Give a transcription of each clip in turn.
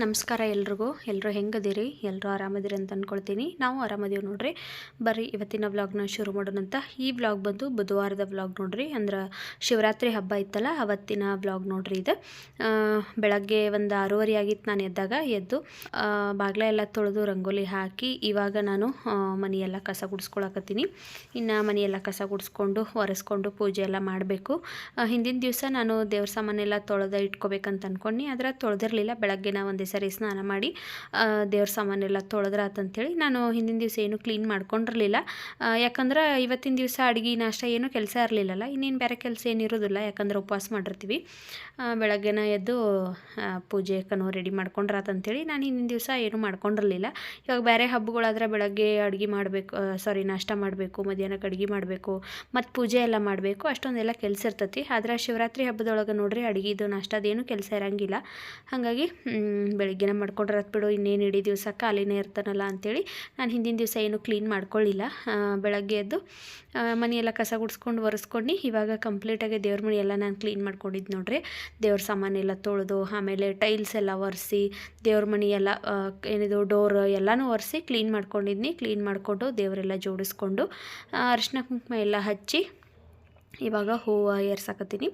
ನಮಸ್ಕಾರ ಎಲ್ರಿಗೂ. ಎಲ್ಲರೂ ಹೆಂಗದಿರಿ? ಎಲ್ಲರೂ ಆರಾಮದಿರಿ ಅಂತ ಅಂದ್ಕೊಳ್ತೀನಿ ನಾವು ಆರಾಮದೀವಿ ನೋಡ್ರಿ. ಬರ್ರಿ, ಇವತ್ತಿನ ವ್ಲಾಗ್ನ ಶುರು ಮಾಡೋಣಂತ ಈ ವ್ಲಾಗ್ ಬಂದು ಬುಧವಾರದ ವ್ಲಾಗ್ ನೋಡ್ರಿ. ಅಂದ್ರೆ ಶಿವರಾತ್ರಿ ಹಬ್ಬ ಇತ್ತಲ್ಲ, ಅವತ್ತಿನ ವ್ಲಾಗ್ ನೋಡ್ರಿ ಇದು. ಬೆಳಗ್ಗೆ ಒಂದು ಆರೂವರೆ ಆಗಿತ್ತು ನಾನು ಎದ್ದಾಗ ಎದ್ದು ಬಾಗ್ಲೆ ಬಾಗ್ಲ ಎಲ್ಲ ತೊಳೆದು ರಂಗೋಲಿ ಹಾಕಿ, ಇವಾಗ ನಾನು ಮನೆಯೆಲ್ಲ ಕಸ ಗುಡಿಸ್ಕೊಳಕತ್ತೀನಿ. ಇನ್ನು ಮನೆಯೆಲ್ಲ ಕಸ ಗುಡಿಸ್ಕೊಂಡು ಒರೆಸ್ಕೊಂಡು ಪೂಜೆ ಎಲ್ಲ ಮಾಡಬೇಕು. ಹಿಂದಿನ ದಿವಸ ನಾನು ದೇವ್ರ ಸಾಮಾನೆಲ್ಲ ತೊಳೆದ ಇಟ್ಕೋಬೇಕಂತ ಅಂದ್ಕೊಂಡು ಆದರೆ ತೊಳೆದಿರಲಿಲ್ಲ. ಬೆಳಗ್ಗೆ ನಾ ಒಂದೇ ಸರಿ ಸ್ನಾನ ಮಾಡಿ ದೇವ್ರ ಸಾಮಾನೆಲ್ಲ ತೊಳೆದ್ರಾತಂತೇಳಿ ನಾನು ಹಿಂದಿನ ದಿವಸ ಏನು ಕ್ಲೀನ್ ಮಾಡ್ಕೊಂಡಿರಲಿಲ್ಲ. ಯಾಕಂದ್ರೆ ಇವತ್ತಿನ ದಿವಸ ಅಡುಗೆ ನಾಷ್ಟ ಏನು ಕೆಲಸ ಇರಲಿಲ್ಲಲ್ಲ, ಇನ್ನೇನು ಬೇರೆ ಕೆಲಸ ಏನಿರೋದಿಲ್ಲ ಯಾಕಂದ್ರೆ ಉಪವಾಸ ಮಾಡಿರ್ತೀವಿ. ಬೆಳಗ್ಗೆನ ಎದ್ದು ಪೂಜೆ ಪೂಜೆಕನು ರೆಡಿ ಮಾಡ್ಕೊಂಡ್ರಾತಂತೇಳಿ ನಾನು ಹಿಂದಿನ ದಿವಸ ಏನು ಮಾಡ್ಕೊಂಡಿರಲಿಲ್ಲ. ಇವಾಗ ಬೇರೆ ಹಬ್ಬಗಳಾದ್ರೆ ಬೆಳಗ್ಗೆ ಅಡುಗೆ ಮಾಡಬೇಕು ಸಾರಿ ನಾಷ್ಟ ಮಾಡಬೇಕು ಮಧ್ಯಾಹ್ನಕ್ಕೆ ಅಡುಗೆ ಮಾಡಬೇಕು, ಮತ್ತು ಪೂಜೆ ಎಲ್ಲ ಮಾಡಬೇಕು, ಅಷ್ಟೊಂದೆಲ್ಲ ಕೆಲಸ ಇರ್ತೈತಿ. ಆದ್ರೆ ಶಿವರಾತ್ರಿ ಹಬ್ಬದೊಳಗೆ ನೋಡ್ರಿ ಅಡುಗೆದು ನಾಷ್ಟದೇನು ಕೆಲಸ ಇರೋಂಗಿಲ್ಲ. ಹಾಗಾಗಿ ಮ್, ಮಾಡ್ಕೊಂಡ್ರೆ ಮಾಡ್ಕೊಂಡ್ರತ್ ಬಿಡು ಇನ್ನೇನು ಇಡೀ ದಿವಸ ಖಾಲಿನೇ ಇರ್ತಾನಲ್ಲ ಅಂಥೇಳಿ ನಾನು ಹಿಂದಿನ ದಿವಸ ಏನು ಕ್ಲೀನ್ ಮಾಡ್ಕೊಳ್ಳಿಲ್ಲ ಬೆಳಗ್ಗೆ ಎದ್ದು ಮನೆಯೆಲ್ಲ ಕಸ ಗುಡಿಸ್ಕೊಂಡು ಒರೆಸ್ಕೊಂಡು ಇವಾಗ ಕಂಪ್ಲೀಟಾಗಿ ದೇವ್ರ ಮನೆ ಎಲ್ಲ ನಾನು ಕ್ಲೀನ್ ಮಾಡ್ಕೊಂಡಿದ್ದು ನೋಡ್ರಿ. ದೇವ್ರ ಸಾಮಾನೆಲ್ಲ ತೊಳೆದು ಆಮೇಲೆ ಟೈಲ್ಸ್ ಎಲ್ಲ ಒರೆಸಿ ದೇವ್ರ ಮನೆ ಎಲ್ಲ ಏನಿದು ಡೋರ್ ಎಲ್ಲನೂ ಒರೆಸಿ ಕ್ಲೀನ್ ಮಾಡ್ಕೊಂಡಿದ್ನಿ. ಕ್ಲೀನ್ ಮಾಡಿಕೊಂಡು ದೇವರೆಲ್ಲ ಜೋಡಿಸ್ಕೊಂಡು ಅರಿಶಿನ ಕುಂಕುಮ ಎಲ್ಲ ಹಚ್ಚಿ ಇವಾಗ ಹೂವು ಏರ್ಸಾಕತ್ತೀನಿ.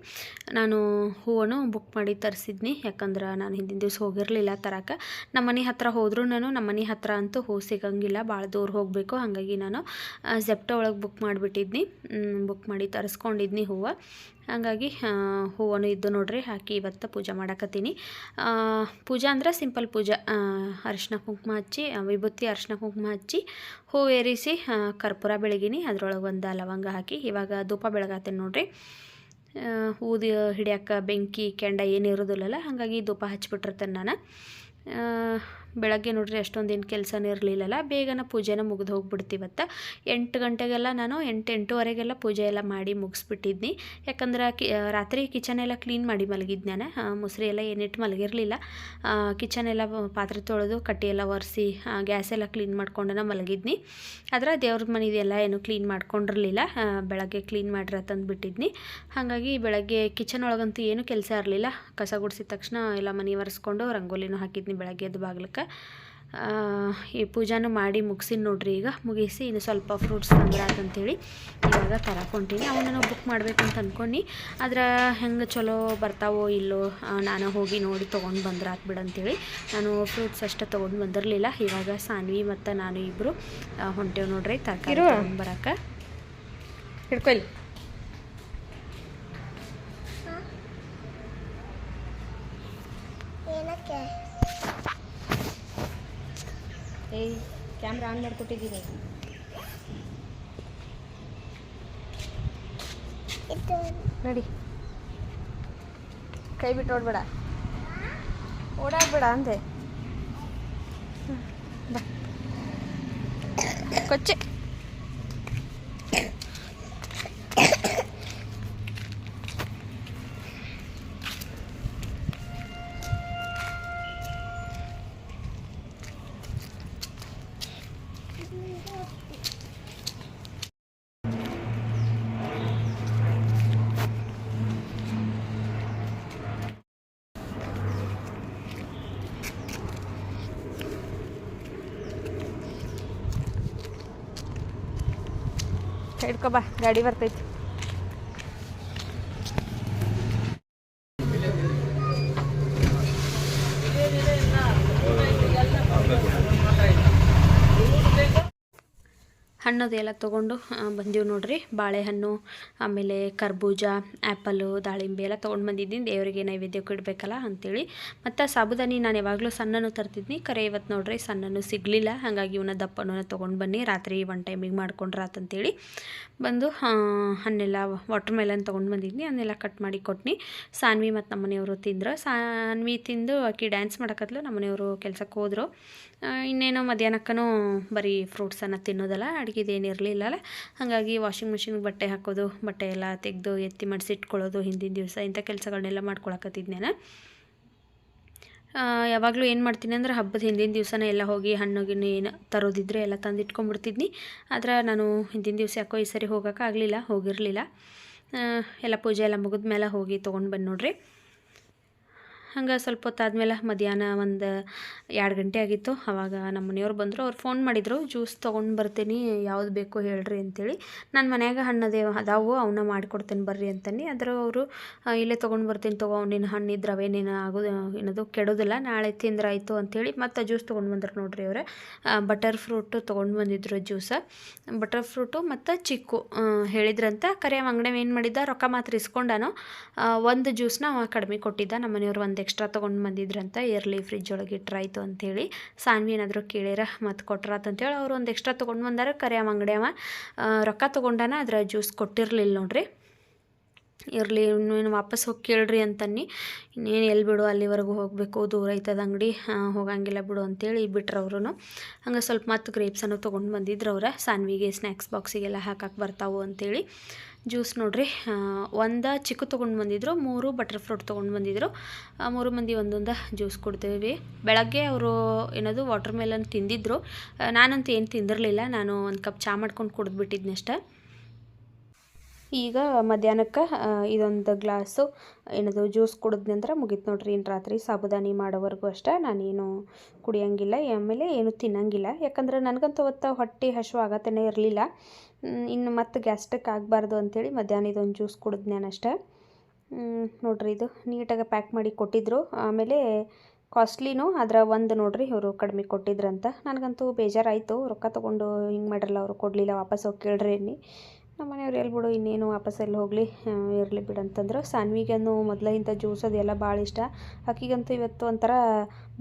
ನಾನು ಹೂವನ್ನು ಬುಕ್ ಮಾಡಿ ತರಿಸಿದ್ನಿ. ಯಾಕಂದ್ರೆ ನಾನು ಹಿಂದಿನ ದಿವಸ ಹೋಗಿರಲಿಲ್ಲ ತರಕ್ಕೆ ನಮ್ಮ ಮನೆ ಹತ್ರ ಹೋದರೂ ನಾನು ನಮ್ಮ ಮನೆ ಹತ್ರ ಅಂತೂ ಹೂ ಸಿಗಂಗಿಲ್ಲ. ಭಾಳ ದೂರ ಹೋಗಬೇಕು. ಹಾಗಾಗಿ ನಾನು ಜೆಪ್ಟೋ ಒಳಗೆ ಬುಕ್ ಮಾಡಿಬಿಟ್ಟಿದ್ನಿ. ಬುಕ್ ಮಾಡಿ ತರಿಸ್ಕೊಂಡಿದ್ನಿ ಹೂವು. ಹಾಗಾಗಿ ಹೂವನ್ನು ಇದ್ದು ನೋಡ್ರಿ, ಹಾಕಿ ಇವತ್ತು ಪೂಜೆ ಮಾಡಕತ್ತೀನಿ. ಪೂಜಾ ಅಂದ್ರೆ ಸಿಂಪಲ್ ಪೂಜಾ. ಅರಿಶಿನ ಕುಂಕುಮ ಹಚ್ಚಿ ವಿಭೂತಿ ಅರಿಶಿನ ಕುಂಕುಮ ಹಚ್ಚಿ, ಹೂ ಏರಿಸಿ ಕರ್ಪೂರ ಬೆಳಗಿನಿ, ಅದ್ರೊಳಗೆ ಒಂದು ಲವಂಗ ಹಾಕಿ, ಇವಾಗ ಧೂಪ ಬೆಳಗಾತೀನಿ ನೋಡ್ರಿ. ಊದಿ ಹಿಡಿಯೋಕೆ ಬೆಂಕಿ, ಕೆಂಡ ಏನು ಇರೋದಿಲ್ಲಲ್ಲ, ಹಾಗಾಗಿ ಧೂಪ ಹಚ್ಬಿಟ್ಟಿರ್ತೇನೆ ನಾನು. ಬೆಳಗ್ಗೆ ನೋಡ್ರಿ ಅಷ್ಟೊಂದೇನು ಕೆಲಸನೇ ಇರಲಿಲ್ಲಲ್ಲ, ಬೇಗನೆ ಪೂಜೆನ ಮುಗಿದು ಹೋಗ್ಬಿಡ್ತೀವತ್ತ. ಎಂಟು ಗಂಟೆಗೆಲ್ಲ ನಾನು ಎಂಟು, ಎಂಟೂವರೆಗೆಲ್ಲ ಪೂಜೆ ಎಲ್ಲ ಮಾಡಿ ಮುಗಿಸ್ಬಿಟ್ಟಿದ್ನಿ. ಯಾಕಂದ್ರೆ ಕಿ ರಾತ್ರಿ ಕಿಚನ್ ಎಲ್ಲ ಕ್ಲೀನ್ ಮಾಡಿ ಮಲಗಿದ್ದು ನಾನು ಮುಸ್ರಿ ಎಲ್ಲ ಏನಿಟ್ಟು ಮಲಗಿರಲಿಲ್ಲ. ಕಿಚನ್ ಎಲ್ಲ ಪಾತ್ರೆ ತೊಳೆದು ಕಟ್ಟಿ ಎಲ್ಲ ಒರೆಸಿ ಗ್ಯಾಸ್ ಎಲ್ಲ ಕ್ಲೀನ್ ಮಾಡ್ಕೊಂಡನ ಮಲಗಿದ್ನಿ. ಆದ್ರೆ ದೇವ್ರ ಮನೆದೆಲ್ಲ ಏನು ಕ್ಲೀನ್ ಮಾಡ್ಕೊಂಡಿರಲಿಲ್ಲ ಬೆಳಗ್ಗೆ ಕ್ಲೀನ್ ಮಾಡಿರ ತಂದುಬಿಟ್ಟಿದ್ನಿ. ಹಾಗಾಗಿ ಬೆಳಗ್ಗೆ ಕಿಚನ್ ಒಳಗಂತೂ ಏನು ಕೆಲಸ ಇರಲಿಲ್ಲ. ಕಸ ಗುಡಿಸಿದ ತಕ್ಷಣ ಎಲ್ಲ ಮನೆ ಒರೆಸ್ಕೊಂಡು ರಂಗೋಲಿನೂ ಹಾಕಿದ್ನಿ ಬೆಳಗ್ಗೆ ಎದ್ದು ಬಾಗ್ಲಕ್ಕೆ. ಈ ಪೂಜಾನು ಮಾಡಿ ಮುಗಿಸಿನ ನೋಡ್ರಿ ಈಗ. ಮುಗಿಸಿ ಇನ್ನು ಸ್ವಲ್ಪ ಫ್ರೂಟ್ಸ್ ತಂದ್ರಾತಂತೇಳಿ ಇವಾಗ ತರಕೊಂತೀನಿ ಅವನ್ನ ಬುಕ್ ಮಾಡಬೇಕು ಅಂತ ಅಂದ್ಕೊಂಡು ಆದ್ರೆ ಹೆಂಗೆ ಚಲೋ ಬರ್ತಾವೋ ಇಲ್ಲೋ ನಾನು ಹೋಗಿ ನೋಡಿ ತೊಗೊಂಡು ಬಂದ್ರಾತ್ ಬಿಡಂತೇಳಿ ನಾನು ಫ್ರೂಟ್ಸ್ ಅಷ್ಟೇ ತೊಗೊಂಡು ಬಂದಿರಲಿಲ್ಲ. ಇವಾಗ ಸಾನ್ವಿ ಮತ್ತು ನಾನು ಇಬ್ಬರು ಹೊಂಟೇವು ನೋಡ್ರಿ ತರಕಾರಿ ಬರೋಕೆ. ತೊಗೊಂಡು ಏಯ್ ಕ್ಯಾಮ್ರಾ ಆನ್ ಮಾಡಿಕೊಟ್ಟಿದ್ದೀನಿ ನೋಡಿ. ಕೈ ಬಿಟ್ಟು ಓಡ್ಬೇಡ. ಓಡಾಡ್ಬೇಡ ಅಂದೆ. ಕೊಚ್ಚೆ. ಹಿಡ್ಕೊ ಬಾ ಗಾಡಿ ಬರ್ತೈತಿ ಹಣ್ಣದೆಲ್ಲ ತೊಗೊಂಡು ಬಂದೀವಿ ನೋಡ್ರಿ. ಬಾಳೆಹಣ್ಣು ಆಮೇಲೆ ಕರ್ಬೂಜ ಆ್ಯಪಲ್ಲು ದಾಳಿಂಬೆ ಎಲ್ಲ ತೊಗೊಂಡು ಬಂದಿದ್ದೀನಿ. ದೇವರಿಗೆ ನೈವೇದ್ಯಕ್ಕೆ ಇಡಬೇಕಲ್ಲ ಅಂಥೇಳಿ ಮತ್ತು ಸಾಬುದಾನಿ ನಾನು ಯಾವಾಗಲೂ ಸಣ್ಣನು ತರ್ತಿದ್ನಿ. ಕರೆ ಇವತ್ತು ನೋಡ್ರಿ ಸಣ್ಣನು ಸಿಗಲಿಲ್ಲ. ಹಾಗಾಗಿ ಇವನ್ನ ದಪ್ಪನೂ ತೊಗೊಂಡು ಬನ್ನಿ. ರಾತ್ರಿ ಒನ್ ಟೈಮಿಗೆ ಮಾಡ್ಕೊಂಡ್ರಾತಂತೇಳಿ ಬಂದು ಆ, ಹಣ್ಣೆಲ್ಲ ವಾಟರ್ ಮೆಲನ್ ತೊಗೊಂಡು ಬಂದಿದ್ನಿ. ಅದನ್ನೆಲ್ಲ ಕಟ್ ಮಾಡಿ ಕೊಟ್ನಿ. ಸಾನ್ವಿ ಮತ್ತು ನಮ್ಮ ಮನೆಯವರು ತಿಂದ್ರು. ಸಾನ್ವಿ ತಿಂದು ಆಕಿ ಡ್ಯಾನ್ಸ್ ಮಾಡಕತ್ಲು. ನಮ್ಮ ಮನೆಯವರು ಕೆಲ್ಸಕ್ಕೆ ಹೋದರು ಇನ್ನೇನು ಮಧ್ಯಾಹ್ನಕ್ಕೂ ಬರೀ ಫ್ರೂಟ್ಸನ್ನು ತಿನ್ನೋದಲ್ಲ. ಅಡುಗೆದೇನು ಇರಲಿಲ್ಲಲ್ಲ ಹಾಗಾಗಿ ವಾಷಿಂಗ್ ಮಿಷಿನ್ಗೆ ಬಟ್ಟೆ ಹಾಕೋದು, ಬಟ್ಟೆ ಎಲ್ಲ ತೆಗೆದು, ಎತ್ತಿ ಮಡಿಸಿ ಇಟ್ಕೊಳ್ಳೋದು ಹಿಂದಿನ ದಿವಸ, ಇಂಥ ಕೆಲಸಗಳನ್ನೆಲ್ಲ ಮಾಡ್ಕೊಳಕತ್ತಿದ್ದೆ ನಾನು ಯಾವಾಗಲೂ ಏನು ಮಾಡ್ತೀನಿ ಅಂದ್ರೆ ಹಬ್ಬದ ಹಿಂದಿನ ದಿವಸನೇ ಎಲ್ಲ ಹೋಗಿ ಹಣ್ಣು, ಗಿಣ್ಣು ಏನು ತರೋದಿದ್ರೆ ಎಲ್ಲ ತಂದು ಇಟ್ಕೊಂಡ್ಬಿಡ್ತಿದ್ನಿ ಆದ್ರೆ ನಾನು ಹಿಂದಿನ ದಿವಸ ಯಾಕೋ ಈ ಸರಿ ಹೋಗೋಕ್ಕಾಗಲಿಲ್ಲ ಹೋಗಿರಲಿಲ್ಲ. ಎಲ್ಲ ಪೂಜೆ ಎಲ್ಲ ಮುಗಿದ ಮೇಲೆ ಹೋಗಿ ತೊಗೊಂಡು ಬಂದು ನೋಡ್ರಿ. ಹಂಗೆ ಸ್ವಲ್ಪ ಹೊತ್ತಾದ್ಮೇಲೆ ಮಧ್ಯಾಹ್ನ ಒಂದು ಎರಡು ಗಂಟೆ ಆಗಿತ್ತು. ಆವಾಗ ನಮ್ಮ ಮನೆಯವ್ರು ಬಂದರು. ಅವ್ರು ಫೋನ್ ಮಾಡಿದರು. ಜ್ಯೂಸ್ ತೊಗೊಂಡು ಬರ್ತೀನಿ. ಯಾವ್ದು ಬೇಕು ಹೇಳ್ರಿ ಅಂತೇಳಿ. ನನ್ನ ಮನ್ಯಾಗ ಹಣ್ಣದೇ ಅದಾವು. ಅವನ್ನ ಮಾಡಿಕೊಡ್ತೇನೆ ಬರ್ರಿ ಅಂತಂದು ಅದರ ಅವರು ಇಲ್ಲೇ ತೊಗೊಂಡು ಬರ್ತೀನಿ ತೊಗೊ. ಹಣ್ಣು ಇದ್ರೆ ಅವೇನೇನು ಆಗೋದು, ಏನದು ಕೆಡೋದಿಲ್ಲ. ನಾಳೆ ತಿಂದ್ರೆ ಆಯಿತು ಅಂಥೇಳಿ ಮತ್ತು ಜ್ಯೂಸ್ ತೊಗೊಂಡು ಬಂದರು ನೋಡ್ರಿ ಅವ್ರು. ಬಟರ್ ಫ್ರೂಟು ತೊಗೊಂಡು ಬಂದಿದ್ರು ಜ್ಯೂಸ ಬಟರ್ ಫ್ರೂಟು ಮತ್ತು ಚಿಕ್ಕು ಹೇಳಿದ್ರಂತ. ಕರೆ ಅಂಗಡಿ ಏನು ಮಾಡಿದ್ದ? ರೊಕ್ಕ ಮಾತ್ರ ಇಸ್ಕೊಂಡಾನು. ಒಂದು ಜ್ಯೂಸ್ನ ಕಡಿಮೆ ಕೊಟ್ಟಿದ್ದ. ನಮ್ಮ ಮನೆಯವ್ರು ಒಂದು ಎಕ್ಸ್ಟ್ರಾ ತೊಗೊಂಡು ಬಂದಿದ್ರಂತ ಇರಲಿ ಫ್ರಿಜ್ ಒಳಗೆ ಇಟ್ರಾಯ್ತು ಅಂತೇಳಿ. ಸಾನ್ವಿ ಏನಾದರೂ ಕೇಳಿರ ಮತ್ತು ಕೊಟ್ರಾತ್ ಅಂತೇಳಿ ಅವ್ರು ಒಂದು ಎಕ್ಸ್ಟ್ರಾ ತೊಗೊಂಡು ಬಂದಾರ. ಕರೆ ಅವ ಅಂಗಡಿ ಅವ ಆ, ರೊಕ್ಕ ತೊಗೊಂಡಾನ ಅದರ ಜ್ಯೂಸ್ ಕೊಟ್ಟಿರಲಿಲ್ಲ ನೋಡ್ರಿ. ಇರಲಿ ಇನ್ನೇನು ವಾಪಸ್ ಹೋಗಿ ಕೇಳ್ರಿ ಅಂತನ್ನಿ. ಇನ್ನೇನು ಎಲ್ಲಿ ಬಿಡು ಅಲ್ಲಿವರೆಗೂ ಹೋಗಬೇಕು ದೂರ ಐತದ ಅಂಗಡಿ ಹೋಗಂಗಿಲ್ಲ ಬಿಡು ಅಂತೇಳಿ ಬಿಟ್ರು ಅವರು ಹಂಗೆ ಸ್ವಲ್ಪ ಮತ್ತು ಗ್ರೇಪ್ಸನ್ನು ತೊಗೊಂಡು ಬಂದಿದ್ರು ಅವ್ರ. ಸಾನ್ವಿಗೆ ಸ್ನ್ಯಾಕ್ಸ್ ಬಾಕ್ಸಿಗೆಲ್ಲ ಹಾಕಕ್ಕೆ ಬರ್ತಾವು ಅಂತೇಳಿ. ಜ್ಯೂಸ್ ನೋಡ್ರಿ. ಒಂದು ಚಿಕ್ಕು ತೊಗೊಂಡು ಬಂದಿದ್ರು, ಮೂರು ಬಟರ್ ಫ್ರೂಟ್ ತೊಗೊಂಡು ಬಂದಿದ್ರು. ಮೂರು ಮಂದಿ ಒಂದೊಂದು ಜ್ಯೂಸ್ ಕೊಡ್ತೇವೆ. ಬೆಳಗ್ಗೆ ಅವರು ಏನದು ವಾಟರ್ ಮೆಲನ್ ತಿಂದಿದ್ರು ನಾನಂತೂ ಏನು ತಿಂದಿರಲಿಲ್ಲ. ನಾನು ಒಂದು ಕಪ್ ಚಾ ಮಾಡ್ಕೊಂಡು ಕುಡಿದ್ಬಿಟ್ಟಿದ್ನಷ್ಟೇ ಈಗ ಮಧ್ಯಾಹ್ನಕ್ಕೆ ಇದೊಂದು ಗ್ಲಾಸು ಏನದು ಜ್ಯೂಸ್ ಕುಡಿದ ನಂತರ ಮುಗೀತು ನೋಡ್ರಿ. ಇನ್ನು ರಾತ್ರಿ ಸಾಬುದಾನಿ ಮಾಡೋವರೆಗೂ ಅಷ್ಟೇ. ನಾನೇನು ಕುಡಿಯೋಂಗಿಲ್ಲ. ಆಮೇಲೆ ಏನು ತಿನ್ನಂಗಿಲ್ಲ. ಯಾಕಂದ್ರೆ ನನಗಂತೂ ಅವತ್ತು ಹೊಟ್ಟೆ ಹಶು ಆಗತ್ತೇ ಇರಲಿಲ್ಲ. ಇನ್ನು ಮತ್ತೆ ಗ್ಯಾಸ್ಟ್ರಿಕ್ ಆಗಬಾರ್ದು ಅಂಥೇಳಿ ಮಧ್ಯಾಹ್ನ ಇದೊಂದು ಜ್ಯೂಸ್ ಕುಡಿದ್ ನಾನು ಅಷ್ಟೇ ನೋಡ್ರಿ ಇದು ನೀಟಾಗಿ ಪ್ಯಾಕ್ ಮಾಡಿ ಕೊಟ್ಟಿದ್ರು. ಆಮೇಲೆ ಕಾಸ್ಟ್ಲಿನೂ ಅದರ ಒಂದು ನೋಡ್ರಿ ಇವರು ಕಡಿಮೆ ಕೊಟ್ಟಿದ್ರಂತ. ನನಗಂತೂ ಬೇಜಾರಾಯಿತು. ರೊಕ್ಕ ತೊಗೊಂಡು ಹಿಂಗೆ ಮಾಡ್ರಲ್ಲ ಅವರು ಕೊಡಲಿಲ್ಲ, ವಾಪಸ್ ಹೋಗಿ ಕೇಳ್ರಿ ಅನ್ನಿ. ನಮ್ಮ ಮನೆಯವ್ರು ಎಲ್ಲಿ ಬಿಡು ಇನ್ನೇನು ವಾಪಸ್ ಎಲ್ಲಿ ಹೋಗಲಿ? ಇರಲಿ ಬಿಡು ಅಂತಂದ್ರು. ಸಾನ್ವಿಗೇನು ಮೊದಲಿಂದ ಜ್ಯೂಸ್ ಅದೆಲ್ಲ ಭಾಳ ಇಷ್ಟ. ಆಕಿಗಂತೂ ಇವತ್ತು ಒಂಥರ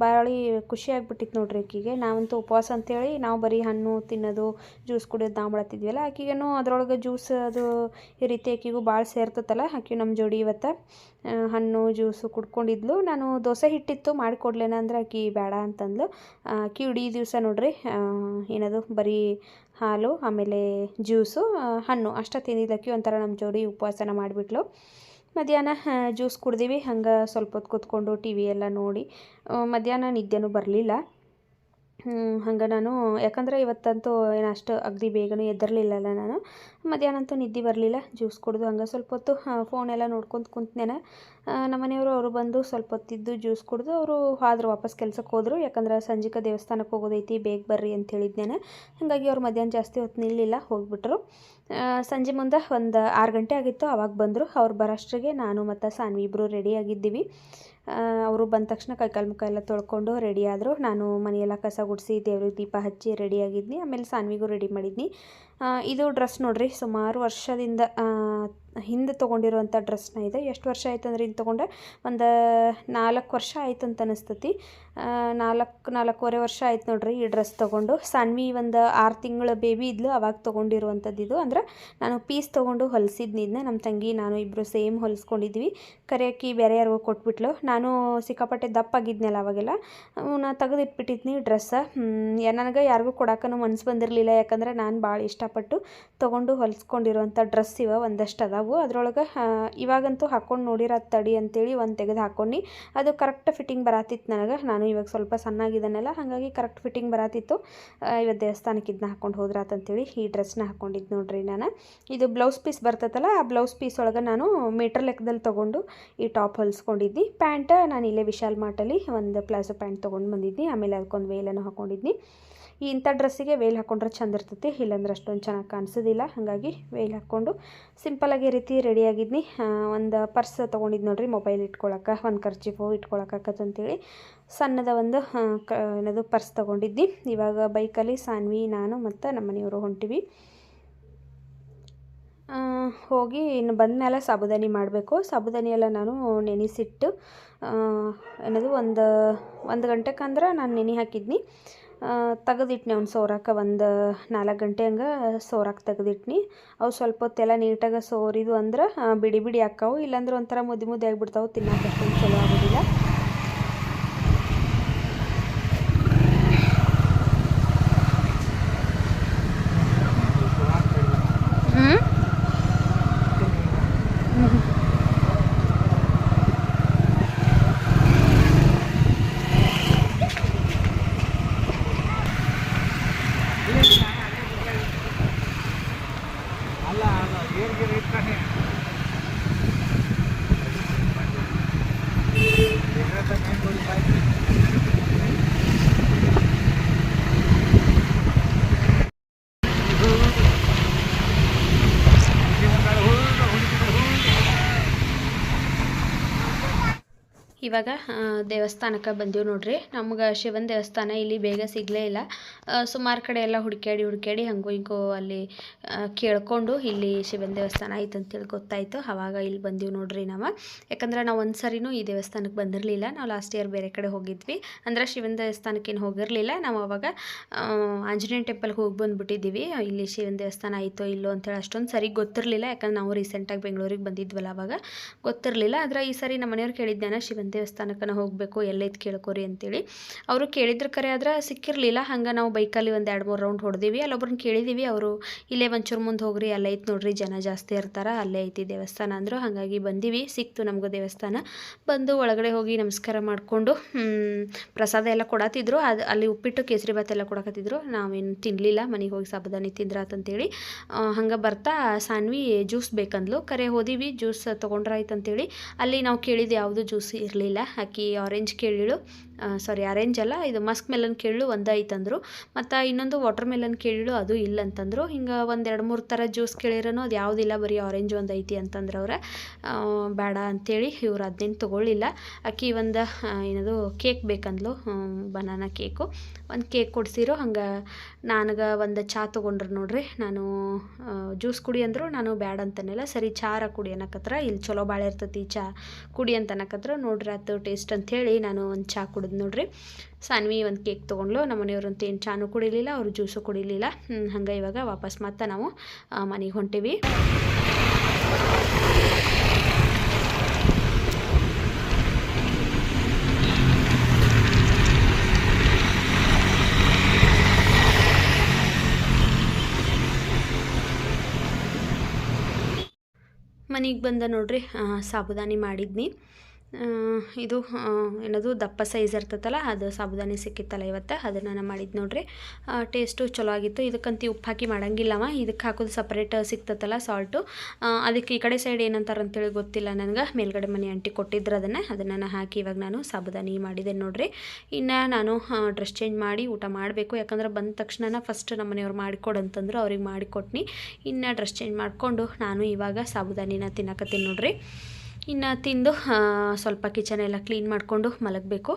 ಭಾಳ ಖುಷಿ ಆಗ್ಬಿಟ್ಟಿತ್ತು ನೋಡ್ರಿ ಆಕಿಗೆ. ನಾವಂತೂ ಉಪವಾಸ ಅಂತೇಳಿ ನಾವು ಬರೀ ಹಣ್ಣು ತಿನ್ನೋದು, ಜ್ಯೂಸ್ ಕುಡಿಯೋದು ನಾವು ಮಾಡತ್ತಿದ್ವಲ್ಲ ಆಕಿಗೇನು ಅದರೊಳಗೆ ಜ್ಯೂಸ್ ಅದು ಈ ರೀತಿ ಆಕಿಗೂ ಭಾಳ ಸೇರ್ತತಲ್ಲ ಆಕಿ ನಮ್ಮ ಜೋಡಿ ಇವತ್ತು ಹಣ್ಣು, ಜ್ಯೂಸು ಕುಡ್ಕೊಂಡಿದ್ಲು. ನಾನು ದೋಸೆ ಹಿಟ್ಟಿತ್ತು ಮಾಡಿಕೊಡ್ಲೇನ ಅಂದ್ರೆ ಆಕಿ ಬೇಡ ಅಂತಂದ್ಲು. ಆಕಿ ಇಡೀ ದಿವಸ ನೋಡ್ರಿ ಏನದು ಬರೀ ಹಾಲು, ಆಮೇಲೆ ಜ್ಯೂಸು ಹಣ್ಣು. ಅಷ್ಟ ತಿಂದಿದ್ದಕ್ಕೆ ಒಂಥರ ನಮ್ಮ ಜೋಡಿ ಉಪವಾಸನ ಮಾಡಿಬಿಟ್ಲು. ಮಧ್ಯಾಹ್ನ ಜ್ಯೂಸ್ ಕುಡ್ದೀವಿ. ಹಂಗೆ ಸ್ವಲ್ಪ ಹೊತ್ತು ಕೂತ್ಕೊಂಡು ಟಿ ವಿ ಎಲ್ಲ ನೋಡಿ ಮಧ್ಯಾಹ್ನ ನಿದ್ದೆನೂ ಬರಲಿಲ್ಲ. ಹಂಗೆ ನಾನು, ಯಾಕಂದ್ರೆ ಇವತ್ತಂತೂ ಏನು ಅಷ್ಟು ಅಗದಿ ಬೇಗನೂ ಎದ್ದರಲಿಲ್ಲಲ್ಲ ನಾನು. ಮಧ್ಯಾಹ್ನ ಅಂತೂ ನಿದ್ದೆ ಬರಲಿಲ್ಲ ಜ್ಯೂಸ್ ಕುಡಿದು ಹಂಗೆ ಸ್ವಲ್ಪ ಹೊತ್ತು ನೋಡ್ಕೊಂತ ಕುಂತ್ನೇನ. ನಮ್ಮ ಮನೆಯವರು ಅವರು ಬಂದು ಸ್ವಲ್ಪ ಹೊತ್ತಿದ್ದು ಜ್ಯೂಸ್ ಕುಡಿದು ಅವರು ಆದ್ರು ವಾಪಸ್ ಕೆಲ್ಸಕ್ಕೆ ಹೋದರು. ಯಾಕಂದ್ರೆ ಸಂಜಿಕ ದೇವಸ್ಥಾನಕ್ಕೆ ಹೋಗೋದೈತಿ, ಬೇಗ ಬರ್ರಿ ಅಂತ ಹೇಳಿದ್ದೇನೆ ಹಾಗಾಗಿ ಅವ್ರು ಮಧ್ಯಾಹ್ನ ಜಾಸ್ತಿ ಹೊತ್ತು ನಿಲ್ಲಿಲ್ಲ, ಹೋಗಿಬಿಟ್ರು. ಸಂಜೆ ಮುಂದೆ ಒಂದು ಆರು ಗಂಟೆ ಆಗಿತ್ತು, ಅವಾಗ ಬಂದರು. ಅವ್ರು ಬರೋಷ್ಟ್ರಿಗೆ ನಾನು ಮತ್ತು ಸಾನ್ವಿ ಇಬ್ಬರು ರೆಡಿ ಆಗಿದ್ದೀವಿ. ಅವರು ಬಂದ ತಕ್ಷಣ ಕೈಕಾಲು ಮುಖ ಎಲ್ಲ ತೊಳ್ಕೊಂಡು ರೆಡಿ ಆದರು. ನಾನು ಮನೆಯೆಲ್ಲ ಕಸ ಗುಡಿಸಿ ದೇವ್ರಿಗೆ ದೀಪ ಹಚ್ಚಿ ರೆಡಿ ಆಗಿದ್ನಿ. ಆಮೇಲೆ ಸಾನ್ವಿಗೂ ರೆಡಿ ಮಾಡಿದ್ನಿ. ಇದು ಡ್ರೆಸ್ ನೋಡ್ರಿ, ಸುಮಾರು ವರ್ಷದಿಂದ ಹಿಂದೆ ತೊಗೊಂಡಿರುವಂಥ ಡ್ರೆಸ್ನ ಇದೆ. ಎಷ್ಟು ವರ್ಷ ಆಯ್ತು ಅಂದ್ರೆ ಇದು ತೊಗೊಂಡೆ ಒಂದು ನಾಲ್ಕು ವರ್ಷ ಆಯ್ತು ಅಂತ ಅನಿಸ್ತತಿ. ನಾಲ್ಕು, ನಾಲ್ಕೂವರೆ ವರ್ಷ ಆಯ್ತು ನೋಡ್ರಿ ಈ ಡ್ರೆಸ್ ತೊಗೊಂಡು. ಸಾನ್ವಿ ಒಂದು ಆರು ತಿಂಗಳ ಬೇಬಿ ಇದ್ಲು, ಅವಾಗ ತೊಗೊಂಡಿರುವಂಥದ್ದು ಇದು. ಅಂದ್ರೆ ನಾನು ಪೀಸ್ ತೊಗೊಂಡು ಹೊಲಿಸಿದ್ನಿ ಇದನ್ನ ನಮ್ಮ ತಂಗಿ, ನಾನು ಇಬ್ಬರು ಸೇಮ್ ಹೊಲಿಸ್ಕೊಂಡಿದ್ವಿ. ಕರಿಯಕ್ಕಿ ಬೇರೆ ಯಾರಿಗೂ ಕೊಟ್ಬಿಟ್ಲು. ನಾನು ಸಿಕ್ಕಾಪಟ್ಟೆ ದಪ್ಪಾಗಿದ್ನಲ್ಲ ಅವಾಗೆಲ್ಲ. ನಾನು ತೆಗೆದಿಟ್ಬಿಟ್ಟಿದ್ನಿ ಡ್ರೆಸ್ಸ. ನನಗೆ ಯಾರಿಗೂ ಕೊಡೋಕ್ಕೂ ಮನ್ಸು ಬಂದಿರಲಿಲ್ಲ. ಯಾಕಂದ್ರೆ ನಾನು ಭಾಳ ಇಷ್ಟಪಟ್ಟು ತೊಗೊಂಡು ಹೊಲಿಸ್ಕೊಂಡಿರುವಂಥ ಡ್ರೆಸ್ ಇವ ಒಂದಷ್ಟು ಅದಾವು. ಅದರೊಳಗೆ ಇವಾಗಂತೂ ಹಾಕ್ಕೊಂಡು ನೋಡಿರೋ ತಡಿ ಅಂತೇಳಿ ಒಂದು ತೆಗೆದು ಹಾಕ್ಕೊಂಡು ಅದು ಕರೆಕ್ಟ್ ಫಿಟ್ಟಿಂಗ್ ಬರತ್ತಿತ್ತು ನನಗೆ. ನಾನು ಇವಾಗ ಸ್ವಲ್ಪ ಸಣ್ಣಾಗಿದ್ದಾನಲ್ಲ ಹಾಗಾಗಿ ಕರೆಕ್ಟ್ ಫಿಟ್ಟಿಂಗ್ ಬರತ್ತಿತ್ತು ಆ, ಇವತ್ತು ದೇವಸ್ಥಾನಕ್ಕೆ ಇದನ್ನ ಹಾಕ್ಕೊಂಡು ಹೋದ್ರಾತಂತೇಳಿ ಈ ಡ್ರೆಸ್ನ ಹಾಕ್ಕೊಂಡಿದ್ದು ನೋಡ್ರಿ ನಾನು. ಇದು ಬ್ಲೌಸ್ ಪೀಸ್ ಬರ್ತೈತಲ್ಲ ಆ ಬ್ಲೌಸ್ ಪೀಸ್ ಒಳಗೆ ನಾನು ಮೀಟರ್ ಲೆಕ್ಕದಲ್ಲಿ ತೊಗೊಂಡು ಈ ಟಾಪ್ ಹೊಲಿಸ್ಕೊಂಡಿದ್ದೆ ಪ್ಯಾಂಟ್ ನಾನು ಇಲ್ಲೇ ವಿಶಾಲ್ ಮಾರ್ಟಲ್ಲಿ ಒಂದು ಪ್ಲಾಜೋ ಪ್ಯಾಂಟ್ ತೊಗೊಂಡು ಬಂದಿದ್ದೆ ಆಮೇಲೆ ಅದಕ್ಕೊಂದು ವೇಲನ್ನು ಹಾಕ್ಕೊಂಡಿದ್ನಿ ಈ ಇಂಥ ಡ್ರೆಸ್ಸಿಗೆ ವೇಲ್ ಹಾಕ್ಕೊಂಡ್ರೆ ಚಂದ ಇರ್ತೈತಿ, ಇಲ್ಲಾಂದ್ರೆ ಅಷ್ಟೊಂದು ಚೆನ್ನಾಗಿ ಕಾಣಿಸೋದಿಲ್ಲ. ಹಾಗಾಗಿ ವೇಲ್ ಹಾಕ್ಕೊಂಡು ಸಿಂಪಲಾಗಿ ರೀತಿ ರೆಡಿಯಾಗಿದ್ನಿ ಒಂದು ಪರ್ಸ್ ತೊಗೊಂಡಿದ್ದು ನೋಡಿರಿ, ಮೊಬೈಲ್ ಇಟ್ಕೊಳಕ್ಕೆ ಒಂದು ಖರ್ಚಿಫು ಇಟ್ಕೊಳಕ್ಕಾಕತ್ತಂತೇಳಿ ಸಣ್ಣದ ಒಂದು ಕ, ಏನದು ಪರ್ಸ್ ತಗೊಂಡಿದ್ನಿ. ಇವಾಗ ಬೈಕಲ್ಲಿ ಸಾನ್ವಿ, ನಾನು ಮತ್ತು ನಮ್ಮ ಮನೆಯವರು ಹೊಂಟಿವಿ. ಹೋಗಿ ಇನ್ನು ಬಂದಮೇಲೆ ಸಾಬುದಾನಿ ಮಾಡಬೇಕು. ಸಾಬುದಾನಿ ಎಲ್ಲ ನಾನು ನೆನೆಸಿಟ್ಟು ಏನದು ಒಂದು ಒಂದು ಗಂಟೆಕಂದ್ರೆ ನಾನು ನೆನೆ ಹಾಕಿದ್ನಿ. ತೆಗೆದಿಟ್ನಿ ಅವ್ನು ಸೋರಾಕ ಒಂದು ನಾಲ್ಕು ಗಂಟೆ ಹಂಗೆ ಸೋರಾಕ ತೆಗೆದಿಟ್ನಿ. ಅವು ಸ್ವಲ್ಪ ಹೊತ್ತೆಲ್ಲ ನೀಟಾಗಿ ಸೋರಿದು ಅಂದ್ರೆ ಬಿಡಿ ಬಿಡಿ ಆಕ್ಕಾವು ಇಲ್ಲಾಂದ್ರೆ ಒಂಥರ ಮುದ್ದೆ ಮುದ್ದೆ ಆಗಿಬಿಡ್ತಾವೆ ಅಷ್ಟೊಂದು ಚಲೋ ಆಗೋದಿಲ್ಲ. ಇವಾಗ ದೇವಸ್ಥಾನಕ್ಕೆ ಬಂದೀವಿ ನೋಡ್ರಿ. ನಮ್ಗೆ ಶಿವನ ದೇವಸ್ಥಾನ ಇಲ್ಲಿ ಬೇಗ ಸಿಗಲೇ ಇಲ್ಲ. ಸುಮಾರು ಕಡೆ ಎಲ್ಲ ಹುಡುಕ್ಯಾಡಿ ಹುಡುಕ್ಯಾಡಿ ಹಂಗೂ ಹಿಂಗೂ ಅಲ್ಲಿ ಕೇಳಿಕೊಂಡು ಇಲ್ಲಿ ಶಿವನ ದೇವಸ್ಥಾನ ಆಯ್ತು ಅಂತೇಳಿ ಗೊತ್ತಾಯಿತು. ಅವಾಗ ಇಲ್ಲಿ ಬಂದೀವಿ ನೋಡ್ರಿ ನಾವು. ಯಾಕಂದ್ರೆ ನಾವು ಒಂದು ಸರಿನೂ ಈ ದೇವಸ್ಥಾನಕ್ಕೆ ಬಂದಿರಲಿಲ್ಲ. ನಾವು ಲಾಸ್ಟ್ ಇಯರ್ ಬೇರೆ ಕಡೆ ಹೋಗಿದ್ವಿ. ಅಂದ್ರೆ ಶಿವನ ದೇವಸ್ಥಾನಕ್ಕೇನು ಹೋಗಿರಲಿಲ್ಲ. ನಾವು ಅವಾಗ ಆಂಜನೇಯ ಟೆಂಪಲ್ಗೆ ಹೋಗಿ ಬಂದುಬಿಟ್ಟಿದ್ದೀವಿ ಇಲ್ಲಿ ಶಿವನ ದೇವಸ್ಥಾನ ಐತೋ ಇಲ್ಲೋ ಅಂತೇಳಿ ಅಷ್ಟೊಂದು ಸರಿ ಗೊತ್ತಿರಲಿಲ್ಲ. ಯಾಕಂದ್ರೆ ನಾವು ರೀಸೆಂಟಾಗಿ ಬೆಂಗಳೂರಿಗೆ ಬಂದಿದ್ವಲ್ಲ ಅವಾಗ. ಗೊತ್ತಿರಲಿಲ್ಲ. ಆದರೆ ಈ ಸರಿ ನಮ್ಮ ಮನೆಯವ್ರು ಕೇಳಿದ್ದಾನೆ ಶಿವನ ದೇವಸ್ಥಾನಕ್ಕೆ ಹೋಗಬೇಕು, ಎಲ್ಲೈತೆ ಕೇಳ್ಕೊರಿ ಅಂತೇಳಿ. ಅವರು ಕೇಳಿದ್ರ ಕರೆ ಆದ್ರೆ ಸಿಕ್ಕಿರಲಿಲ್ಲ. ಹಂಗೆ ನಾವು ಬೈಕಲ್ಲಿ ಒಂದು ಎರಡು ಮೂರು ರೌಂಡ್ ಹೊಡೆದೀವಿ. ಅಲ್ಲೊಬ್ರನ್ನ ಕೇಳಿದ್ದೀವಿ ಅವರು, ಇಲ್ಲೇ ಒಂಚೂರು ಮುಂದೆ ಹೋಗ್ರಿ, ಅಲ್ಲೇ ಐತೆ ನೋಡ್ರಿ, ಜನ ಜಾಸ್ತಿ ಇರ್ತಾರೆ, ಅಲ್ಲೇ ಐತಿ ದೇವಸ್ಥಾನ ಅಂದರು. ಹಾಗಾಗಿ ಬಂದೀವಿ. ಸಿಕ್ತು ನಮಗೂ ದೇವಸ್ಥಾನ. ಬಂದು ಒಳಗಡೆ ಹೋಗಿ ನಮಸ್ಕಾರ ಮಾಡಿಕೊಂಡು ಪ್ರಸಾದ ಎಲ್ಲ ಕೊಡತ್ತಿದ್ರು ಅದು, ಅಲ್ಲಿ ಉಪ್ಪಿಟ್ಟು, ಕೇಸರಿ ಭಾತ್ ಎಲ್ಲ ಕೊಡಕತ್ತಿದ್ರು. ನಾವೇನು ತಿನ್ನಲಿಲ್ಲ ಮನೆಗೆ ಹೋಗಿ ಸಾಬುದಾನಿ ತಿಂದ್ರಾತಂತೇಳಿ ಹಂಗೆ ಬರ್ತಾ ಸಾನ್ವಿ, ಜ್ಯೂಸ್ ಬೇಕಂದ್ಲು? ಕರೆ, ಹೋದಿವಿ, ಜ್ಯೂಸ್ ತೊಗೊಂಡ್ರಾಯ್ತು ಅಂತೇಳಿ ಅಲ್ಲಿ ನಾವು ಕೇಳಿದ್ದು ಯಾವುದು ಜ್ಯೂಸ್ ಇರಲಿಲ್ಲ. ಆಕಿ ಆರೆಂಜ್ ಕೇಳಿಳು. ಸಾರಿ ಆರೆಂಜ್ ಅಲ್ಲ, ಇದು ಮಸ್ಕ್ ಮೆಲನ್ ಕೇಳಲು ಒಂದು ಐತಂದ್ರು ಮತ್ತು ಇನ್ನೊಂದು ವಾಟರ್ ಮೆಲನ್ ಕೇಳಿಳು ಅದು ಇಲ್ಲ ಅಂತಂದರು ಹಿಂಗೆ ಒಂದು ಎರಡು ಮೂರು ಥರ ಜ್ಯೂಸ್ ಕೇಳಿರೋನು, ಅದು ಯಾವುದಿಲ್ಲ, ಬರೀ ಆರೆಂಜ್ ಒಂದು ಐತಿ ಅಂತಂದ್ರೆ ಅವ್ರ. ಬೇಡ ಅಂಥೇಳಿ ಇವ್ರು ಅದನ್ನೇನು ತೊಗೊಳ್ಳಿಲ್ಲ. ಅಕ್ಕಿ ಒಂದು ಏನದು ಕೇಕ್ ಬೇಕಂದ್ಲು ಬನಾನಾ ಕೇಕು ಒಂದು ಕೇಕ್ ಕೊಡ್ಸಿರೋ, ಹಂಗೆ ನನಗೆ ಒಂದು ಚಾ ತೊಗೊಂಡ್ರು ನೋಡ್ರಿ. ನಾನು ಜ್ಯೂಸ್ ಕುಡಿ ಅಂದರು, ನಾನು ಬ್ಯಾಡ ಅಂತನೆಲ್ಲ, ಸರಿ ಚಾರ ಕುಡಿ ಅನ್ನಕತ್ರ ಇಲ್ಲಿ ಚಲೋ ಭಾಳ ಇರ್ತೈತಿ, ಚಾ ಕುಡಿ ಅಂತ ಅನ್ನಕತ್ರ ನೋಡ್ರಿ ಅದು ಟೇಸ್ಟ್ ಅಂಥೇಳಿ ನಾನು ಒಂದು ಚಾ ಕುಡಿದ್ ನೋಡ್ರಿ. ಸಾನ್ವಿ ಒಂದು ಕೇಕ್ ತೊಗೊಂಡ್ಲು. ನಮ್ಮ ಮನೆಯವ್ರಂತೂ ಏನು ಚಾನು ಕುಡಿಲಿಲ್ಲ, ಅವರು ಜ್ಯೂಸು ಕುಡಿಲಿಲ್ಲ. ಹಂಗೆ ಇವಾಗ ವಾಪಸ್ ಮತ್ತೆ ನಾವು ಮನೆಗೆ ಹೊಂಟೀವಿ. ಮನೆಗೆ ಬಂದ ನೋಡ್ರಿ ಸಾಬುದಾನಿ ಮಾಡಿದ್ನಿ. ಇದು ಏನದು, ದಪ್ಪ ಸೈಜ್ ಇರ್ತೈತಲ್ಲ, ಅದು ಸಾಬುದಾನಿ ಸಿಕ್ಕಿತ್ತಲ್ಲ ಇವತ್ತು, ಅದನ್ನು ನಾನು ಮಾಡಿದ್ದು ನೋಡ್ರಿ. ಟೇಸ್ಟು ಚಲೋ ಆಗಿತ್ತು. ಇದಕ್ಕಂತ ಉಪ್ಪು ಹಾಕಿ ಮಾಡಂಗಿಲ್ಲವ. ಇದಕ್ಕೆ ಹಾಕೋದು ಸಪ್ರೇಟ್ ಸಿಗ್ತೈತಲ್ಲ ಸಾಲ್ಟು ಅದಕ್ಕೆ ಈ ಕಡೆ ಸೈಡ್ ಏನಂತಾರೆ ಅಂತೇಳಿ ಗೊತ್ತಿಲ್ಲ ನನಗೆ. ಮೇಲ್ಗಡೆ ಮನೆ ಆಂಟಿ ಕೊಟ್ಟಿದ್ರು ಅದನ್ನು. ಅದನ್ನು ನಾನು ಹಾಕಿ ಇವಾಗ ನಾನು ಸಾಬುದಾನಿ ಮಾಡಿದೆ ನೋಡ್ರಿ. ಇನ್ನು ನಾನು ಡ್ರೆಸ್ ಚೇಂಜ್ ಮಾಡಿ ಊಟ ಮಾಡಬೇಕು. ಯಾಕಂದ್ರೆ ಬಂದ ತಕ್ಷಣ ಫಸ್ಟ್ ನಮ್ಮ ಮನೆಯವ್ರು ಮಾಡಿಕೊಡು ಅಂತಂದ್ರೆ ಅವ್ರಿಗೆ ಮಾಡಿಕೊಟ್ನಿ. ಇನ್ನು ಡ್ರೆಸ್ ಚೇಂಜ್ ಮಾಡಿಕೊಂಡು ನಾನು ಇವಾಗ ಸಾಬುದಾನಿನ ತಿನ್ನಕತ್ತೀನಿ ನೋಡ್ರಿ. ಇನ್ನು ತಿಂದು ಸ್ವಲ್ಪ ಕಿಚನ್ ಎಲ್ಲ ಕ್ಲೀನ್ ಮಾಡಿಕೊಂಡು ಮಲಗಬೇಕು.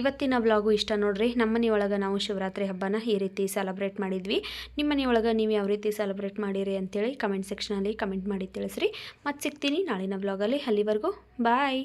ಇವತ್ತಿನ ವ್ಲಾಗು ಇಷ್ಟ ನೋಡ್ರಿ. ನಮ್ಮ ಒಳಗೆ ನಾವು ಶಿವರಾತ್ರಿ ಹಬ್ಬನ ಈ ರೀತಿ ಸೆಲೆಬ್ರೇಟ್ ಮಾಡಿದ್ವಿ. ನಿಮ್ಮ ಒಳಗೆ ನೀವು ಯಾವ ರೀತಿ ಸೆಲೆಬ್ರೇಟ್ ಮಾಡಿರಿ ಅಂತೇಳಿ ಕಮೆಂಟ್ ಸೆಕ್ಷನಲ್ಲಿ ಕಮೆಂಟ್ ಮಾಡಿ ತಿಳಿಸ್ರಿ. ಮತ್ತೆ ಸಿಗ್ತೀನಿ ನಾಳಿನ ವ್ಲಾಗಲ್ಲಿ ಅಲ್ಲಿವರೆಗೂ ಬಾಯ್